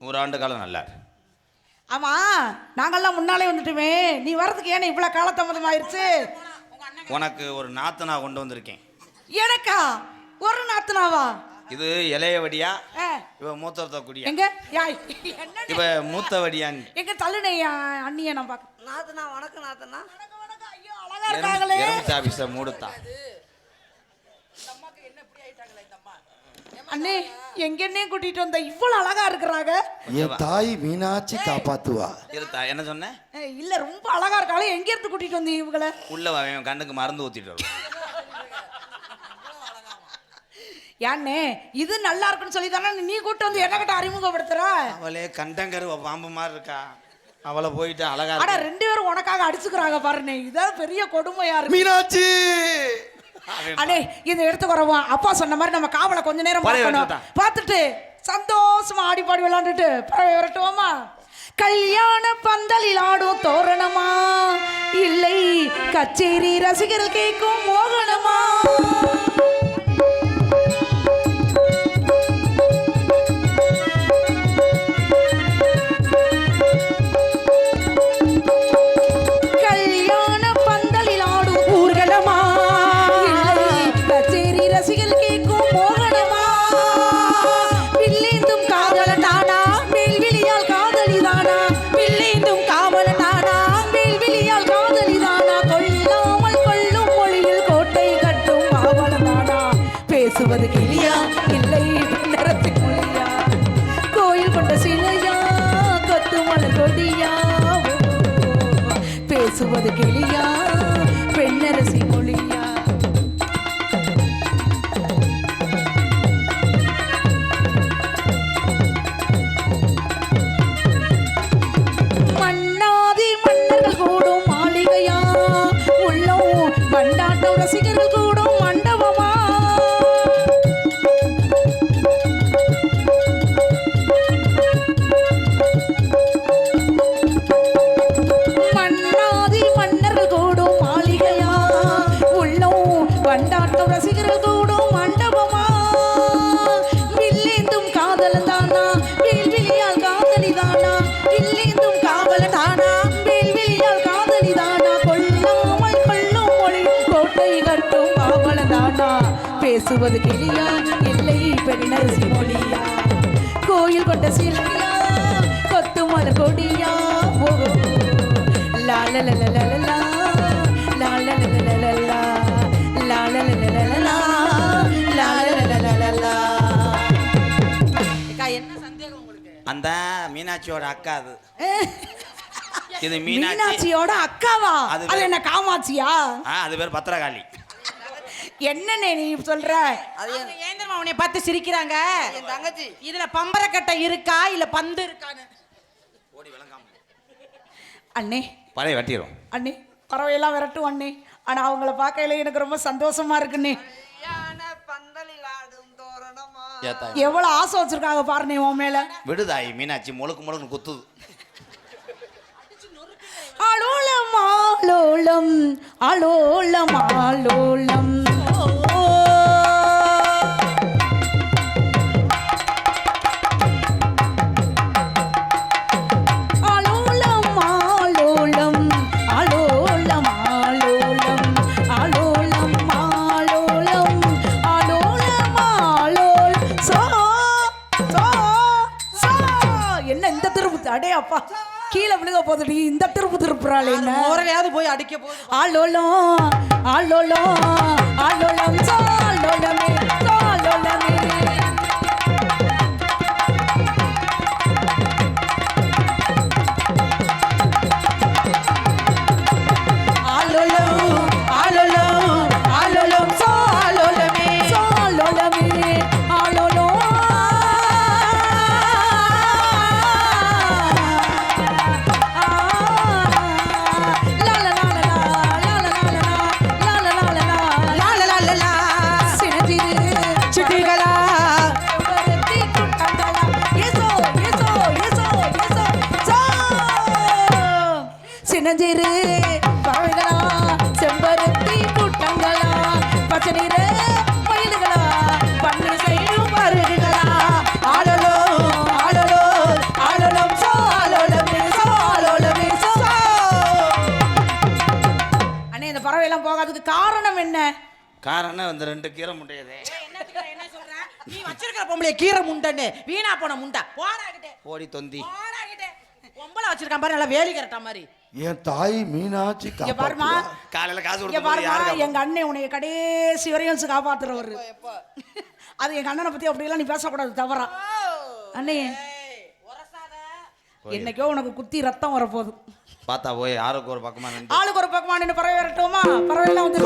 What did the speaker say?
ஒரு ஆண்டு காலம் நல்லா. ஆமா நாங்கெல்லாம் முன்னாலே வந்துட்டுமே. நீ வரதுக்கு ஏன் இவ்வளவு காலதாமதம் ஆயிருச்சு? உனக்கு ஒரு நாத்தனா கொண்டு வந்திருக்கேன். எனக்கா? ஒரு நாத்தனாவா? இது இளையவடியா ஆ, இவ மூத்தத்த குடியா. எங்க? யாய் என்ன இவ மூத்தவடியான் எங்க தள்ளுனே அண்ணிய நான் பாக்க நாத்தனா வணக்கம் நாத்தனா ஐயோ அழகா இருக்காங்களே. எறும்பு ஆபீஸ மூடுத்தான். அண்ணே எங்க அண்ணே கூட்டிட்டு வந்த? இவ்வளவு அழகா இருக்கிறாங்க. என் தாய் மீனாட்சி காப்பாத்துவா. இருத்தா என்ன சொன்ன? ஏய், இல்ல ரொம்ப அழகா இருக்காளே. எங்க இருந்து கூட்டிட்டு வந்தீங்க இவங்கள? உள்ள வா, அவன் கண்ணுக்கு மருந்து ஊத்திட்டு வரும் ஏன்னே இது நல்லா இருக்குன்னு சொல்லி தானே நீ கூட்டு வந்து என்ன கிட்ட அறிமுகப்படுத்துற? அவளே கண்டங்கரு பாம்பு மாதிரி இருக்கா. அவளை போயிட்டு அழகா அட இருக்கு. ரெண்டு பேரும் உனக்காக அடிச்சுக்கிறாங்க பாருண்ணே. இதான் பெரிய கொடுமையா இருக்கு. மீனாட்சி! அடே இதை எடுத்துக்கிறோம் அப்பா சொன்ன மாதிரி நம்ம காவலை கொஞ்ச நேரம் பார்க்கணும். பார்த்துட்டு சந்தோஷமா ஆடி பாடி விளையாண்டுட்டு பிறகு விரட்டுவோமா? கல்யாண பந்தலில் ஆடும் தோரணமா? இல்லை கச்சேரி ரசிகர்கள் கேட்கும் மோகனமா? பேசுவது கிளியா? இல்லை நேரத்துக்குள்ளியா கோயில் கொண்ட சிலையா? கொத்துமலை கொடியா? பேசுவது கிளியா? பெண்ணரசி மொழியா? ரசிகர்கள் கூட பேசுவது கிளியா இல்லை பெண்ணர் மொழியா கோயில் கொண்ட சிலையா கொத்து மலர் கொடியா லாலலலலலா லாலலலலலா லாலலலலலா லாலலலலலா என்ன சந்தேகம் அந்த மீனாட்சியோட அக்கா அது இது மீனாட்சியோட அக்காவா அது என்ன காமாட்சியா அது பேர் பத்திரகாளி என்னண்ணே நீ சொல்ற? அது அவங்க ஏன் தெரியுமா உன்னை பார்த்து சிரிக்கிறாங்க? என் தங்கச்சி. இதுல பம்பரக்கட்டை இருக்கா இல்ல பந்து இருக்கான்னு? அண்ணே. பழைய வெட்டிடும் அண்ணே பறவையெல்லாம் விரட்டும் அண்ணே. ஆனா அவங்கள பார்க்கையில எனக்கு ரொம்ப சந்தோஷமா இருக்குண்ணே. எவ்வளவு ஆசை வச்சிருக்காங்க பாருண்ணே உன் மேல. விடுதாய் மீனாட்சி. முழுக்கு முழுக்கு குத்துது. அலோலம் ஆலோலம் அலோலம் ஆலோலம் அப்பா கீழே விழுக போதுடி இந்த திருப்பு திருப்புறாள் என்ன? ஓரலையாவது போய் அடிக்க போகுது. ஆலோலம் ஆலோலம் ஆலோலம் சாலோலமே சாலோலமே சினஞ்சிறு பழங்களா செம்பருத்தி கூட்டங்களா பச்சை நீர ஆடலோ ஆடலோ ஆடலம் சோ. அண்ணே இந்த பறவை எல்லாம் போகாததுக்கு காரணம் என்ன? காரணம் இந்த ரெண்டு கீரை முட்டையதே. என்ன சொல்ற? நீ வச்சிருக்கிற பொம்பளை கீரை முண்டைன்னு. வீணா போன முண்டை. போராகிட்டே ஓடி தொந்தி. போராகிட்டே பொம்பளை வச்சிருக்கான் பாரு நல்லா வேலி கரட்டா மாதிரி. என் தாய் மீனாட்சி பாருமா. காலையில காசு கொடுத்து பாருமா யாரு எங்க அண்ணன் உன்னை கடைசி வரையும் காப்பாத்துறவர். அது எங்க அண்ணனை பத்தி அப்படியெல்லாம் நீ பேசக்கூடாது தவறா. அண்ணே. என்னைக்கோ உனக்கு குத்தி ரத்தம் வரப்போகுது. பார்த்தா போய் யாருக்கு ஒரு பக்கமா ஆளுக்கு ஒரு பக்கமா நின்று பறவை வரட்டுமா பறவை எல்லாம் வந்து